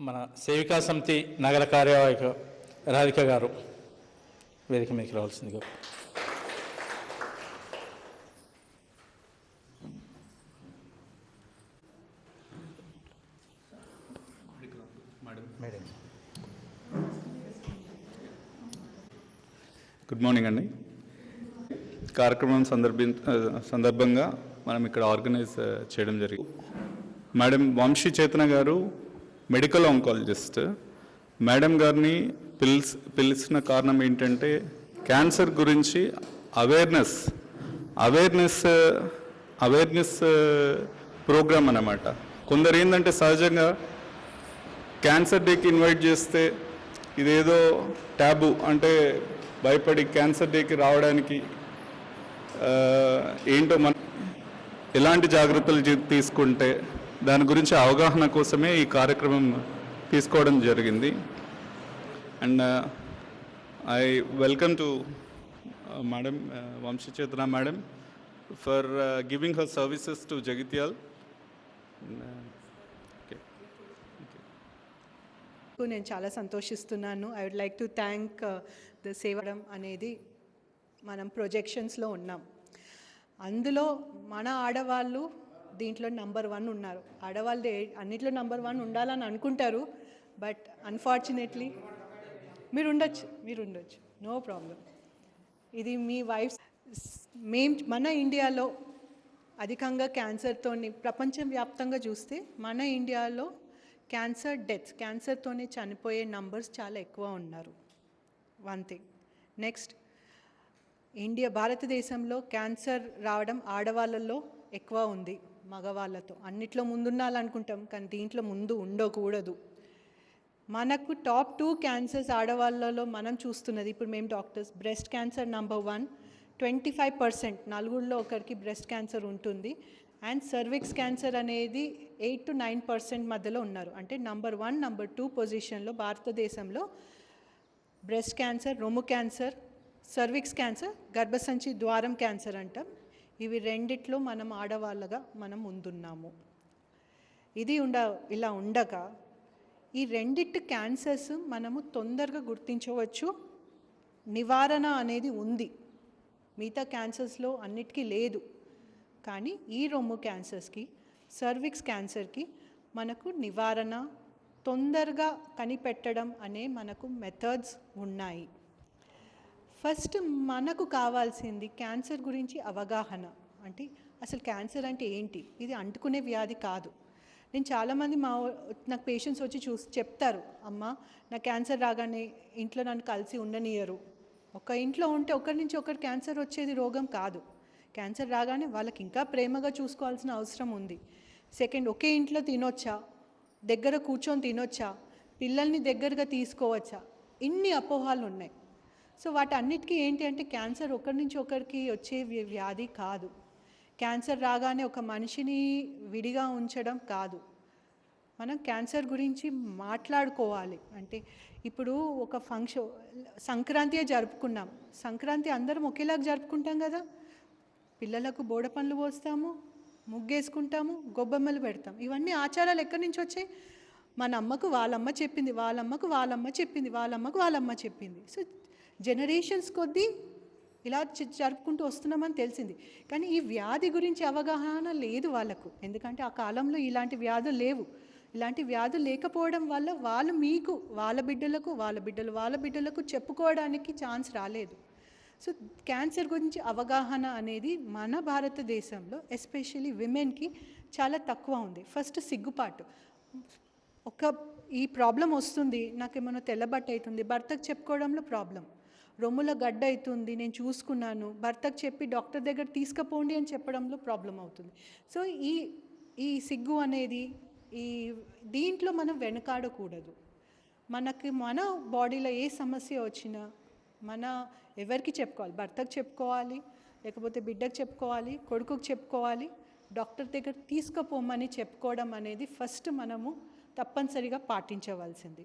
మన సేవికా సమితి నగర కార్యవాహక రాధిక గారు వేదిక మీదకి రావాల్సిందిగా. మేడం. గుడ్ మార్నింగ్ అండి. కార్యక్రమం సందర్భి సందర్భంగా మనం ఇక్కడ ఆర్గనైజ్ చేయడం జరిగింది. మేడం వంశీ చేతన గారు మెడికల్ ఆంకాలజిస్ట్ మేడం గారిని పిలిచి పిలిచిన కారణం ఏంటంటే క్యాన్సర్ గురించి అవేర్నెస్ అవేర్నెస్ అవేర్నెస్ ప్రోగ్రామ్ అన్నమాట. కొందరు ఏంటంటే సహజంగా క్యాన్సర్ డేకి ఇన్వైట్ చేస్తే ఇదేదో ట్యాబు అంటే భయపడి క్యాన్సర్ డేకి రావడానికి ఏంటో మన ఎలాంటి జాగ్రత్తలు తీసుకుంటే దాని గురించి అవగాహన కోసమే ఈ కార్యక్రమం తీసుకోవడం జరిగింది. And I welcome to madam Vamshachetana madam for giving her services to Jagtial నేను చాలా సంతోషిస్తున్నాను. I would like to thank the సేవడం అనేది మనం ప్రొజెక్షన్స్లో ఉన్నాం. అందులో మన ఆడవాళ్ళు దీంట్లో నంబర్ వన్ ఉన్నారు. ఆడవాళ్ళు అన్నిట్లో నంబర్ వన్ ఉండాలని అనుకుంటారు బట్ అన్ఫార్చునేట్లీ మీరు ఉండొచ్చు మీరు ఉండొచ్చు నో ప్రాబ్లం ఇది మీ వైఫ్ మేం మన ఇండియాలో అధికంగా క్యాన్సర్తో ప్రపంచవ్యాప్తంగా చూస్తే మన ఇండియాలో క్యాన్సర్ డెత్స్ క్యాన్సర్తోనే చనిపోయే నంబర్స్ చాలా ఎక్కువ ఉన్నారు. వన్ థింగ్ నెక్స్ట్ ఇండియా భారతదేశంలో క్యాన్సర్ రావడం ఆడవాళ్ళల్లో ఎక్కువ ఉంది. మగవాళ్ళతో. అన్నిట్లో ముందుండాలనుకుంటాం కానీ దీంట్లో ముందు ఉండకూడదు. మనకు టాప్ టూ క్యాన్సర్స్ ఆడవాళ్ళలో మనం చూస్తున్నది ఇప్పుడు మేము doctors breast cancer number one twenty five percent నలుగురిలో ఒకరికి బ్రెస్ట్ క్యాన్సర్ ఉంటుంది. అండ్ సర్విక్స్ క్యాన్సర్ అనేది ఎయిట్ టు నైన్ పర్సెంట్ మధ్యలో ఉన్నారు. అంటే నంబర్ వన్ నంబర్ టూ పొజిషన్లో భారతదేశంలో బ్రెస్ట్ క్యాన్సర్ రొమ్ము క్యాన్సర్ సర్విక్స్ క్యాన్సర్ గర్భసంచి ద్వారం క్యాన్సర్ అంటాం. ఇవి రెండిట్లో మనం ఆడవాళ్ళగా మనం ముందున్నాము ఇది ఉండ ఇలా ఉండగా ఈ రెండిటి క్యాన్సర్స్ మనము తొందరగా గుర్తించవచ్చు. నివారణ అనేది ఉంది. మిగతా క్యాన్సర్స్లో అన్నిటికీ లేదు. కానీ ఈ రొమ్ము క్యాన్సర్స్కి సర్విక్స్ క్యాన్సర్కి మనకు నివారణ తొందరగా కనిపెట్టడం అనే మనకు మెథడ్స్ ఉన్నాయి. ఫస్ట్ మనకు కావాల్సింది క్యాన్సర్ గురించి అవగాహన. అంటే అసలు క్యాన్సర్ అంటే ఏంటి? ఇది అంటుకునే వ్యాధి కాదు. నేను చాలామంది మా నాకు పేషెంట్స్ వచ్చి చూసి చెప్తారు అమ్మ నా క్యాన్సర్ రాగానే ఇంట్లో నన్ను కలిసి ఉండనియరు. ఒక ఇంట్లో ఉంటే ఒకరి నుంచి ఒకరు క్యాన్సర్ వచ్చేది రోగం కాదు. క్యాన్సర్ రాగానే వాళ్ళకి ఇంకా ప్రేమగా చూసుకోవాల్సిన అవసరం ఉంది. సెకండ్ ఒకే ఇంట్లో తినొచ్చా? దగ్గర కూర్చొని తినొచ్చా? పిల్లల్ని దగ్గరగా తీసుకోవచ్చా? ఇన్ని అపోహాలు ఉన్నాయి సో వాటన్నిటికీ ఏంటి అంటే క్యాన్సర్ ఒకరి నుంచి ఒకరికి వచ్చే వ్యాధి కాదు. క్యాన్సర్ రాగానే ఒక మనిషిని విడిగా ఉంచడం కాదు. మనం క్యాన్సర్ గురించి మాట్లాడుకోవాలి. అంటే ఇప్పుడు ఒక ఫంక్షన్ సంక్రాంతియే జరుపుకున్నాం. సంక్రాంతి అందరం ఒకేలాగా జరుపుకుంటాం కదా? పిల్లలకు బోడ పండ్లు పోస్తాము ముగ్గేసుకుంటాము గొబ్బెమ్మలు పెడతాం. ఇవన్నీ ఆచారాలు ఎక్కడి నుంచి వచ్చాయి? మన అమ్మకు వాళ్ళమ్మ చెప్పింది వాళ్ళమ్మకు వాళ్ళమ్మ చెప్పింది వాళ్ళమ్మకు వాళ్ళమ్మ చెప్పింది. సో జనరేషన్స్ కొద్దీ ఇలా జరుపుకుంటూ వస్తున్నామని తెలిసింది. కానీ ఈ వ్యాధి గురించి అవగాహన లేదు వాళ్ళకు. ఎందుకంటే ఆ కాలంలో ఇలాంటి వ్యాధులు లేవు. ఇలాంటి వ్యాధులు లేకపోవడం వల్ల వాళ్ళు మీకు వాళ్ళ బిడ్డలకు వాళ్ళ బిడ్డలు వాళ్ళ బిడ్డలకు చెప్పుకోవడానికి ఛాన్స్ రాలేదు. సో క్యాన్సర్ గురించి అవగాహన అనేది మన భారతదేశంలో ఎస్పెషల్లీ విమెన్కి చాలా తక్కువ ఉంది. ఫస్ట్ సిగ్గుపాటు. ఒక ఈ ప్రాబ్లం వస్తుంది నాకేమైనా తెల్లబట్ట అవుతుంది భర్తకు చెప్పుకోవడంలో ప్రాబ్లం. రొమ్ముల గడ్డ అవుతుంది నేను చూసుకున్నాను భర్తకు చెప్పి డాక్టర్ దగ్గర తీసుకుపోండి అని చెప్పడంలో ప్రాబ్లం అవుతుంది. సో ఈ ఈ సిగ్గు అనేది ఈ దీంట్లో మనం వెనకాడకూడదు. మనకి మన బాడీలో ఏ సమస్య వచ్చినా మన ఎవరికి చెప్పుకోవాలి? భర్తకు చెప్పుకోవాలి లేకపోతే బిడ్డకు చెప్పుకోవాలి కొడుకుకు చెప్పుకోవాలి డాక్టర్ దగ్గర తీసుకుపోమని చెప్పుకోవడం అనేది ఫస్ట్ మనము తప్పనిసరిగా పాటించవలసింది.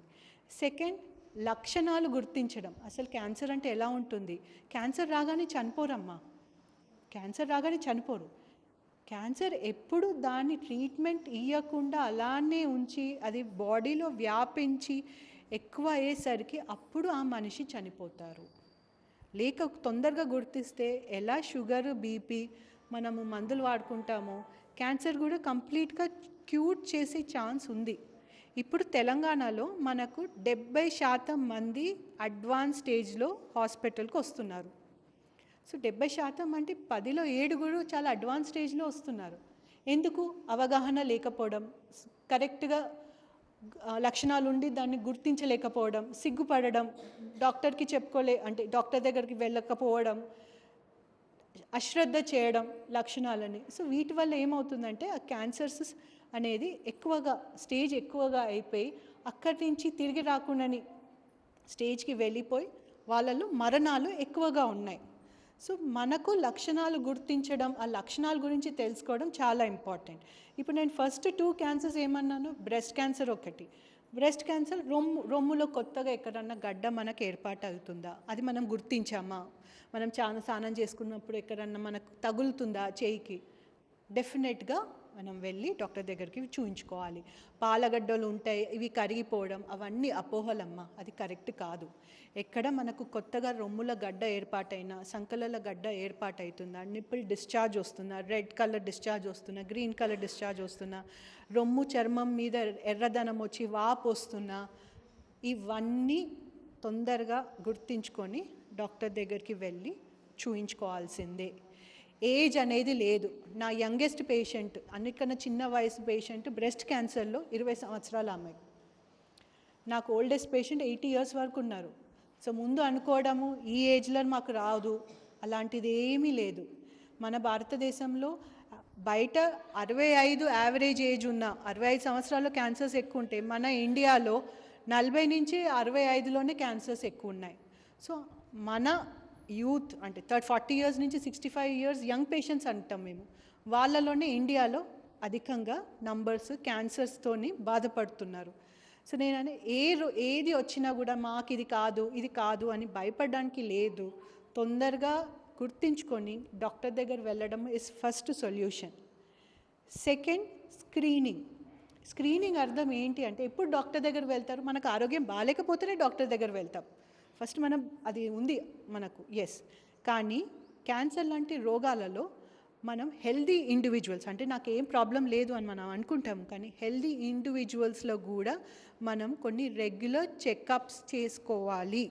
సెకండ్ లక్షణాలు గుర్తించడం. అసలు క్యాన్సర్ అంటే ఎలా ఉంటుంది? క్యాన్సర్ రాగానే చనిపోరమ్మా. క్యాన్సర్ రాగానే చనిపోరు. క్యాన్సర్ ఎప్పుడు దాన్ని ట్రీట్మెంట్ ఇవ్వకుండా అలానే ఉంచి అది బాడీలో వ్యాపించి ఎక్కువ అయ్యేసరికి అప్పుడు ఆ మనిషి చనిపోతారు. లేక తొందరగా గుర్తిస్తే ఎలా షుగర్ బీపీ మనము మందులు వాడుకుంటామో క్యాన్సర్ కూడా కంప్లీట్గా క్యూర్ చేసే ఛాన్స్ ఉంది. ఇప్పుడు తెలంగాణలో మనకు డెబ్బై శాతం మంది అడ్వాన్స్ స్టేజ్లో హాస్పిటల్కి వస్తున్నారు. సో డెబ్బై శాతం అంటే పదిలో ఏడుగురు చాలా అడ్వాన్స్ స్టేజ్లో వస్తున్నారు. ఎందుకు? అవగాహన లేకపోవడం కరెక్ట్గా లక్షణాలు ఉండి దాన్ని గుర్తించలేకపోవడం సిగ్గుపడడం డాక్టర్కి చెప్పుకోలే అంటే డాక్టర్ దగ్గరికి వెళ్ళకపోవడం అశ్రద్ధ చేయడం లక్షణాలని. సో వీటి వల్ల ఏమవుతుందంటే ఆ క్యాన్సర్స్ అనేది ఎక్కువగా స్టేజ్ ఎక్కువగా అయిపోయి అక్కడి నుంచి తిరిగి రాకుండాని స్టేజ్కి వెళ్ళిపోయి వాళ్ళలో మరణాలు ఎక్కువగా ఉన్నాయి. సో మనకు లక్షణాలు గుర్తించడం ఆ లక్షణాల గురించి తెలుసుకోవడం చాలా ఇంపార్టెంట్. ఇప్పుడు నేను ఫస్ట్ టూ క్యాన్సర్స్ ఏమన్నాను? బ్రెస్ట్ క్యాన్సర్ ఒకటి. బ్రెస్ట్ క్యాన్సర్ రొమ్ము రొమ్ములో కొత్తగా ఎక్కడన్నా గడ్డ మనకు ఏర్పాటు అవుతుందా? అది మనం గుర్తించామా? మనం చాలా స్నానం చేసుకున్నప్పుడు ఎక్కడన్నా మనకు తగులుతుందా చేయికి? డెఫినెట్గా మనం వెళ్ళి డాక్టర్ దగ్గరికి చూయించుకోవాలి. పాలగడ్డలు ఉంటాయి ఇవి కరిగిపోవడం అవన్నీ అపోహలమ్మ. అది కరెక్ట్ కాదు. ఎక్కడ మనకు కొత్తగా రొమ్ముల గడ్డ ఏర్పాటైనా సంకలల గడ్డ ఏర్పాటవుతుందా నిప్పుల్ డిశ్చార్జ్ వస్తుందా రెడ్ కలర్ డిశ్చార్జ్ వస్తున్నా గ్రీన్ కలర్ డిశ్చార్జ్ వస్తున్నా రొమ్ము చర్మం మీద ఎర్రదనం వచ్చి వాపు వస్తున్నా ఇవన్నీ తొందరగా గుర్తించుకొని డాక్టర్ దగ్గరికి వెళ్ళి చూయించుకోవాల్సిందే. ఏజ్ అనేది లేదు. నా యంగెస్ట్ పేషెంట్ అన్నిటికన్నా చిన్న వయసు పేషెంట్ బ్రెస్ట్ క్యాన్సర్లో ఇరవై సంవత్సరాల అమ్మాయి నాకు ఓల్డెస్ట్ పేషెంట్ ఎయిటీ ఇయర్స్ వరకు ఉన్నారు. సో ముందు అనుకోవడము ఈ ఏజ్లో మాకు రాదు. అలాంటిది ఏమీ లేదు. మన భారతదేశంలో బయట అరవై ఐదు యావరేజ్ ఏజ్ ఉన్న అరవై ఐదు సంవత్సరాల్లో క్యాన్సర్స్ ఎక్కువ ఉంటే మన ఇండియాలో నలభై నుంచి అరవై ఐదులోనే క్యాన్సర్స్ ఎక్కువ ఉన్నాయి. సో మన యూత్ అంటే థర్డ్ ఫార్టీ ఇయర్స్ నుంచి sixty five years young patients అంటాం మేము. వాళ్ళలోనే ఇండియాలో అధికంగా నంబర్స్ క్యాన్సర్స్తోని బాధపడుతున్నారు. సో నేను ఏ ఏది వచ్చినా కూడా మాకు ఇది కాదు ఇది కాదు అని భయపడడానికి లేదు. తొందరగా గుర్తించుకొని డాక్టర్ దగ్గర వెళ్ళడం is first solution second screening screening అర్థం ఏంటి అంటే ఎప్పుడు డాక్టర్ దగ్గర వెళ్తారు? మనకు ఆరోగ్యం బాగాలేకపోతేనే డాక్టర్ దగ్గర వెళ్తాం. ఫస్ట్ మనం అది ఉంది మనకు ఎస్ కానీ క్యాన్సర్ లాంటి రోగాలలో మనం హెల్దీ ఇండివిజువల్స్ అంటే నాకు ఏం ప్రాబ్లం లేదు అని మనం అనుకుంటాం కానీ హెల్దీ ఇండివిజువల్స్లో కూడా మనం కొన్ని రెగ్యులర్ చెకప్స్ చేసుకోవాలి.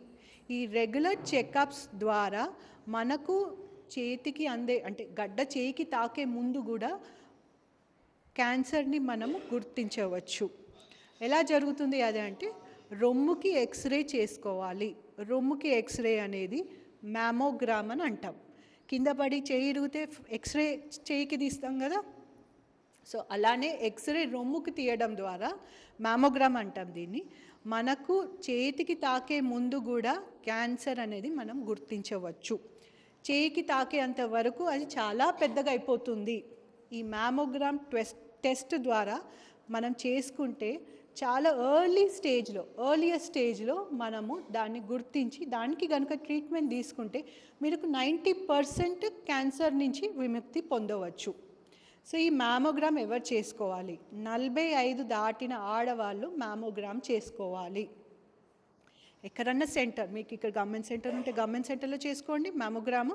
ఈ రెగ్యులర్ చెకప్స్ ద్వారా మనకు చేతికి అందే అంటే గడ్డ చేయికి తాకే ముందు కూడా క్యాన్సర్ని మనము గుర్తించవచ్చు. ఎలా జరుగుతుంది అది అంటే రొమ్ముకి ఎక్స్రే చేసుకోవాలి. రొమ్ముకి ఎక్స్రే అనేది మ్యామోగ్రామ్ అని అంటాం. కింద పడి చేయి ఇరిగితే ఎక్స్రే చేయికి తీస్తాం కదా? సో అలానే ఎక్స్రే రొమ్ముకి తీయడం ద్వారా మ్యామోగ్రామ్ అంటాం దీన్ని. మనకు చేతికి తాకే ముందు కూడా క్యాన్సర్ అనేది మనం గుర్తించవచ్చు. చేయికి తాకేంత వరకు అది చాలా పెద్దగా అయిపోతుంది. ఈ మ్యామోగ్రామ్ టెస్ట్ టెస్ట్ ద్వారా మనం చేసుకుంటే చాలా ఎర్లీ స్టేజ్లో ఎర్లియర్ స్టేజ్లో మనము దాన్ని గుర్తించి దానికి కనుక ట్రీట్మెంట్ తీసుకుంటే మీకు నైంటీ పర్సెంట్ క్యాన్సర్ నుంచి విముక్తి పొందవచ్చు. సో ఈ మ్యామోగ్రామ్ ఎవరు చేసుకోవాలి? నలభై ఐదు దాటిన ఆడవాళ్ళు మ్యామోగ్రామ్ చేసుకోవాలి. ఎక్కడన్నా సెంటర్ మీకు ఇక్కడ గవర్నమెంట్ సెంటర్ ఉంటే గవర్నమెంట్ సెంటర్లో చేసుకోండి మ్యామోగ్రామ్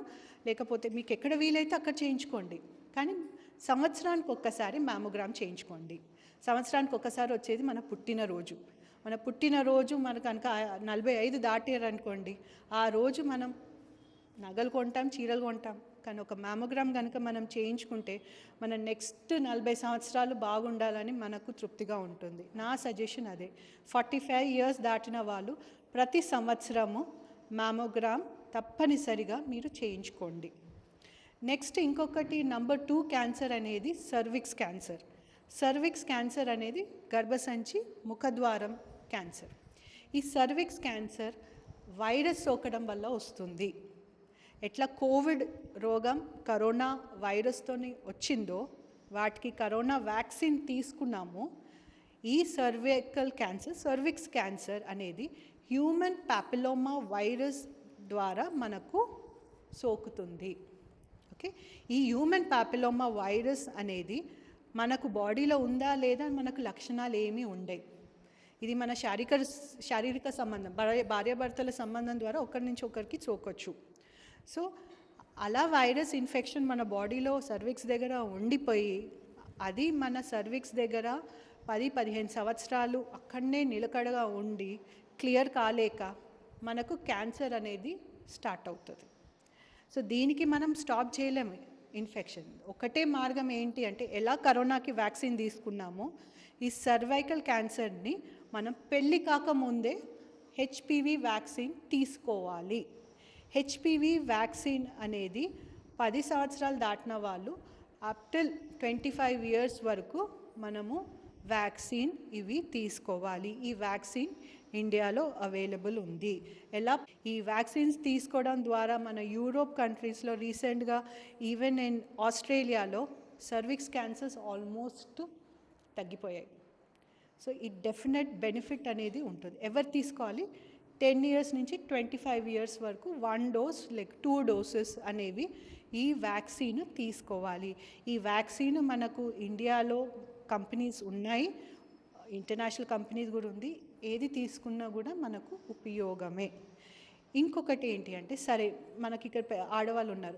లేకపోతే మీకు ఎక్కడ వీలైతే అక్కడ చేయించుకోండి. కానీ సంవత్సరానికి ఒక్కసారి మ్యామోగ్రామ్ చేయించుకోండి. సంవత్సరానికి ఒకసారి వచ్చేది మన పుట్టినరోజు. మన పుట్టినరోజు మన కనుక నలభై ఐదు దాటారనుకోండి ఆ రోజు మనం నగలు కొంటాం చీరలు కొంటాం. కానీ ఒక మ్యామోగ్రామ్ కనుక మనం చేయించుకుంటే మన నెక్స్ట్ నలభై సంవత్సరాలు బాగుండాలని మనకు తృప్తిగా ఉంటుంది. నా సజెషన్ అదే. ఫార్టీ ఫైవ్ ఇయర్స్ దాటిన వాళ్ళు ప్రతి సంవత్సరము మ్యామోగ్రామ్ తప్పనిసరిగా మీరు చేయించుకోండి. నెక్స్ట్ ఇంకొకటి నంబర్ టూ క్యాన్సర్ అనేది సర్విక్స్ క్యాన్సర్ సర్విక్స్ క్యాన్సర్ అనేది గర్భసంచి ముఖద్వారం క్యాన్సర్. ఈ సర్విక్స్ క్యాన్సర్ వైరస్ సోకడం వల్ల వస్తుంది. ఎట్లా కోవిడ్ రోగం కరోనా వైరస్తోని వచ్చిందో వాటికి కరోనా వ్యాక్సిన్ తీసుకున్నాము ఈ సర్వికల్ క్యాన్సర్ సర్విక్స్ క్యాన్సర్ అనేది హ్యూమన్ ప్యాపిలోమా వైరస్ ద్వారా మనకు సోకుతుంది. ఓకే? ఈ హ్యూమన్ ప్యాపిలోమా వైరస్ అనేది మనకు బాడీలో ఉందా లేదా మనకు లక్షణాలు ఏమీ ఉండవు. ఇది మన శారీరక శారీరక సంబంధం భార్య భార్యాభర్తల సంబంధం ద్వారా ఒకరి నుంచి ఒకరికి సోకొచ్చు. సో అలా వైరస్ ఇన్ఫెక్షన్ మన బాడీలో సర్విక్స్ దగ్గర ఉండిపోయి అది మన సర్విక్స్ దగ్గర పది పదిహేను సంవత్సరాలు అక్కడనే నిలకడగా ఉండి క్లియర్ కాలేక మనకు క్యాన్సర్ అనేది స్టార్ట్ అవుతుంది. సో దీనికి మనం స్టాప్ చేయలేము. ఇన్ఫెక్షన్ ఒకటే మార్గం ఏంటి అంటే ఎలా కరోనాకి వ్యాక్సిన్ తీసుకున్నామో ఈ సర్వైకల్ క్యాన్సర్ని మనం పెళ్ళి కాకముందే హెచ్పివి వ్యాక్సిన్ తీసుకోవాలి. హెచ్పివి వ్యాక్సిన్ అనేది పది సంవత్సరాలు దాటిన వాళ్ళు అప్టిల్ ట్వంటీ ఫైవ్ ఇయర్స్ వరకు మనము వ్యాక్సిన్ ఇవి తీసుకోవాలి. ఈ వ్యాక్సిన్ ఇండియాలో అవైలబుల్ ఉంది. ఎలా? ఈ వ్యాక్సిన్స్ తీసుకోవడం ద్వారా మన యూరోప్ కంట్రీస్లో రీసెంట్గా ఈవెన్ ఇన్ ఆస్ట్రేలియాలో సర్విక్స్ క్యాన్సర్స్ ఆల్మోస్ట్ తగ్గిపోయాయి. సో ఈ డెఫినెట్ బెనిఫిట్ అనేది ఉంటుంది. ఎవరు తీసుకోవాలి? టెన్ ఇయర్స్ నుంచి ట్వంటీ ఫైవ్ ఇయర్స్ వరకు one dose like two doses అనేవి ఈ వ్యాక్సిన్ తీసుకోవాలి. ఈ వ్యాక్సిన్ మనకు ఇండియాలో కంపెనీస్ ఉన్నాయి. ఇంటర్నేషనల్ కంపెనీస్ కూడా ఉంది. ఏది తీసుకున్నా కూడా మనకు ఉపయోగమే. ఇంకొకటి ఏంటి అంటే సరే మనకి ఇక్కడ ఆడవాళ్ళు ఉన్నారు.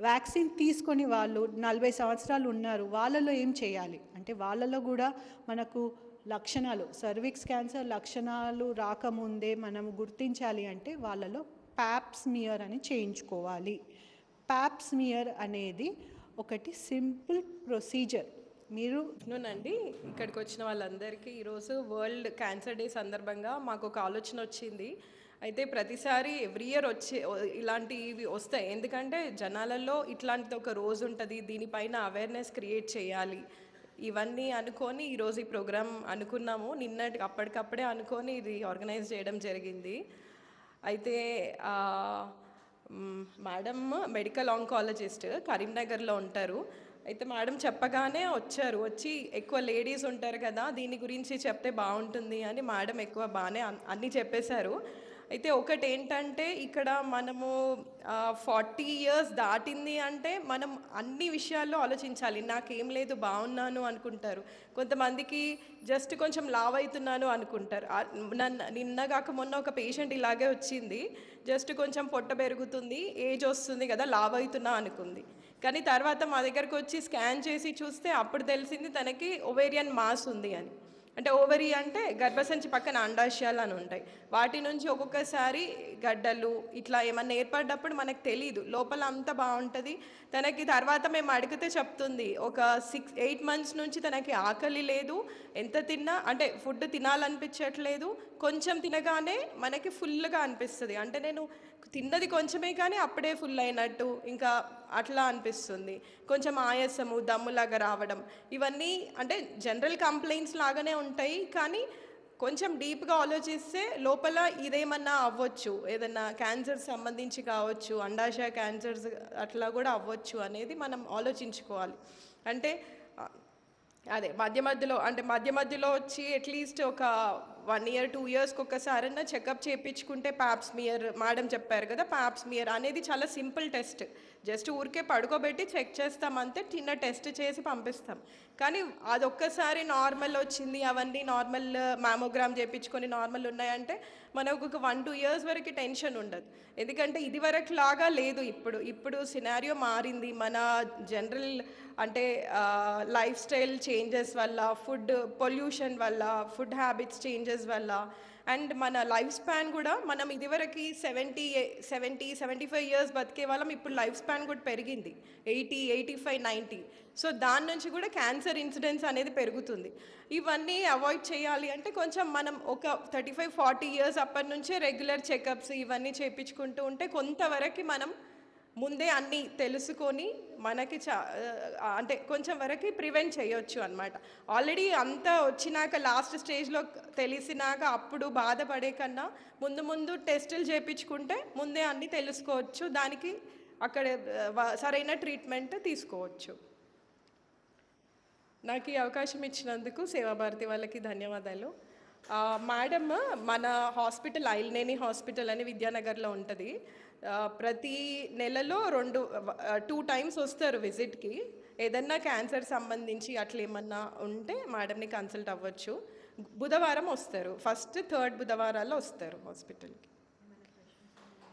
వ్యాక్సిన్ తీసుకొని వాళ్ళు నలభై సంవత్సరాలు ఉన్నారు వాళ్ళలో ఏం చేయాలి? అంటే వాళ్ళలో కూడా మనకు లక్షణాలు సర్విక్స్ క్యాన్సర్ లక్షణాలు రాకముందే మనం గుర్తించాలి అంటే వాళ్ళలో ప్యాప్స్మియర్ అని చేయించుకోవాలి. ప్యాప్స్మియర్ అనేది ఒకటి సింపుల్ ప్రొసీజర్. మీరు? అండి ఇక్కడికి వచ్చిన వాళ్ళందరికీ ఈరోజు వరల్డ్ క్యాన్సర్ డే సందర్భంగా మాకు ఒక ఆలోచన వచ్చింది. అయితే ప్రతిసారి ఎవ్రీ ఇయర్ వచ్చే ఇలాంటివి వస్తాయి. ఎందుకంటే జనాలలో ఇట్లాంటిది ఒక రోజు ఉంటుంది. దీనిపైన అవేర్నెస్ క్రియేట్ చేయాలి. ఇవన్నీ అనుకొని ఈరోజు ఈ ప్రోగ్రామ్ అనుకున్నాము. నిన్నటి అప్పటికప్పుడే అనుకొని ఇది ఆర్గనైజ్ చేయడం జరిగింది. అయితే మేడం మెడికల్ ఆంకాలజిస్ట్ కరీంనగర్లో ఉంటారు. అయితే మేడం చెప్పగానే వచ్చారు. వచ్చి ఎక్కువ లేడీస్ ఉంటారు కదా దీని గురించి చెప్తే బాగుంటుంది అని మేడం ఎక్కువ బాగానే అన్నీ చెప్పేశారు. అయితే ఒకటి ఏంటంటే ఇక్కడ మనము ఫార్టీ ఇయర్స్ దాటింది అంటే మనం అన్ని విషయాల్లో ఆలోచించాలి. నాకేం లేదు బాగున్నాను అనుకుంటారు. కొంతమందికి జస్ట్ కొంచెం లావ్ అవుతున్నాను అనుకుంటారు. నన్ను నిన్న కాక మొన్న ఒక పేషెంట్ ఇలాగే వచ్చింది. జస్ట్ కొంచెం పొట్ట పెరుగుతుంది ఏజ్ వస్తుంది కదా లావ్ అవుతున్నా అనుకుంది. కానీ తర్వాత మా దగ్గరకు వచ్చి స్కాన్ చేసి చూస్తే అప్పుడు తెలిసింది తనకి ఒవేరియన్ మాస్ ఉంది అని. అంటే ఓవరీ అంటే గర్భసంచి పక్కన అండాశయాలు అని ఉంటాయి. వాటి నుంచి ఒక్కొక్కసారి గడ్డలు ఇట్లా ఏమన్నా ఏర్పడ్డప్పుడు మనకు తెలియదు లోపల అంతా బాగుంటుంది. తనకి తర్వాత మేము అడిగితే చెప్తుంది. ఒక సిక్స్ ఎయిట్ మంత్స్ నుంచి తనకి ఆకలి లేదు. ఎంత తిన్నా అంటే ఫుడ్ తినాలనిపించట్లేదు. కొంచెం తినగానే మనకి ఫుల్గా అనిపిస్తుంది. అంటే నేను తిన్నది కొంచెమే కానీ అప్పుడే ఫుల్ అయినట్టు ఇంకా అట్లా అనిపిస్తుంది. కొంచెం ఆయాసము దమ్ములాగా రావడం ఇవన్నీ అంటే జనరల్ కంప్లైంట్స్ లాగానే ఉంటాయి కానీ కొంచెం డీప్గా ఆలోచిస్తే లోపల ఇదేమన్నా అవ్వచ్చు. ఏదన్నా క్యాన్సర్ సంబంధించి కావచ్చు అండాశయ క్యాన్సర్స్ అట్లా కూడా అవ్వచ్చు అనేది మనం ఆలోచించుకోవాలి. అంటే అదే మధ్య మధ్యలో అంటే మధ్య మధ్యలో వచ్చి అట్లీస్ట్ ఒక వన్ ఇయర్ టూ ఇయర్స్కి ఒకసారన్నా చెకప్ చేయించుకుంటే పాప్స్మియర్ మేడం చెప్పారు కదా పాప్స్మియర్ అనేది చాలా సింపుల్ టెస్ట్ జస్ట్ ఊరికే పడుకోబెట్టి చెక్ చేస్తాం అంతే చిన్న టెస్ట్ చేసి పంపిస్తాం. కానీ అదొక్కసారి నార్మల్ వచ్చింది అవన్నీ నార్మల్ uh, మ్యామోగ్రామ్ చేయించుకొని నార్మల్ ఉన్నాయంటే మనకు ఒక వన్ టూ ఇయర్స్ వరకు టెన్షన్ ఉండదు. ఎందుకంటే ఇది వరకు లాగా లేదు ఇప్పుడు. ఇప్పుడు సినారియో మారింది. మన జనరల్ అంటే లైఫ్ స్టైల్ చేంజెస్ వల్ల ఫుడ్ పొల్యూషన్ వల్ల ఫుడ్ హ్యాబిట్స్ చేంజెస్ వల్ల అండ్ మన లైఫ్ స్పాన్ కూడా మనం ఇదివరకు seventy seventy seventy five years బతికే వాళ్ళం ఇప్పుడు లైఫ్ స్పాన్ కూడా పెరిగింది. Eighty eighty five ninety. So దాని నుంచి కూడా క్యాన్సర్ ఇన్సిడెన్స్ అనేది పెరుగుతుంది. ఇవన్నీ అవాయిడ్ చేయాలి అంటే కొంచెం మనం ఒక థర్టీ ఫైవ్ ఫార్టీ ఇయర్స్ అప్పటి నుంచే రెగ్యులర్ చెకప్స్ ఇవన్నీ చేయించుకుంటూ ఉంటే కొంతవరకు మనం ముందే అన్నీ తెలుసుకొని మనకి చా అంటే కొంచెం వరకు ప్రివెంట్ చేయొచ్చు అనమాట ఆల్రెడీ అంతా వచ్చినాక లాస్ట్ స్టేజ్లో తెలిసినాక అప్పుడు బాధపడే కన్నా ముందు ముందు టెస్టులు చేయించుకుంటే ముందే అన్నీ తెలుసుకోవచ్చు. దానికి అక్కడ సరైన ట్రీట్మెంట్ తీసుకోవచ్చు. నాకు ఈ అవకాశం ఇచ్చినందుకు సేవాభారతి వాళ్ళకి ధన్యవాదాలు. మేడమ్ మేడం మన హాస్పిటల్ ఐల్నేని హాస్పిటల్ అని విద్యానగర్లో ఉంటుంది. ప్రతి నెలలో రెండు టూ టైమ్స్ వస్తారు విజిట్కి ఏదన్నా క్యాన్సర్ సంబంధించి అట్లా ఏమన్నా ఉంటే మేడంని కన్సల్ట్ అవ్వచ్చు. బుధవారం వస్తారు. ఫస్ట్ థర్డ్ బుధవారాల్లో వస్తారు హాస్పిటల్కి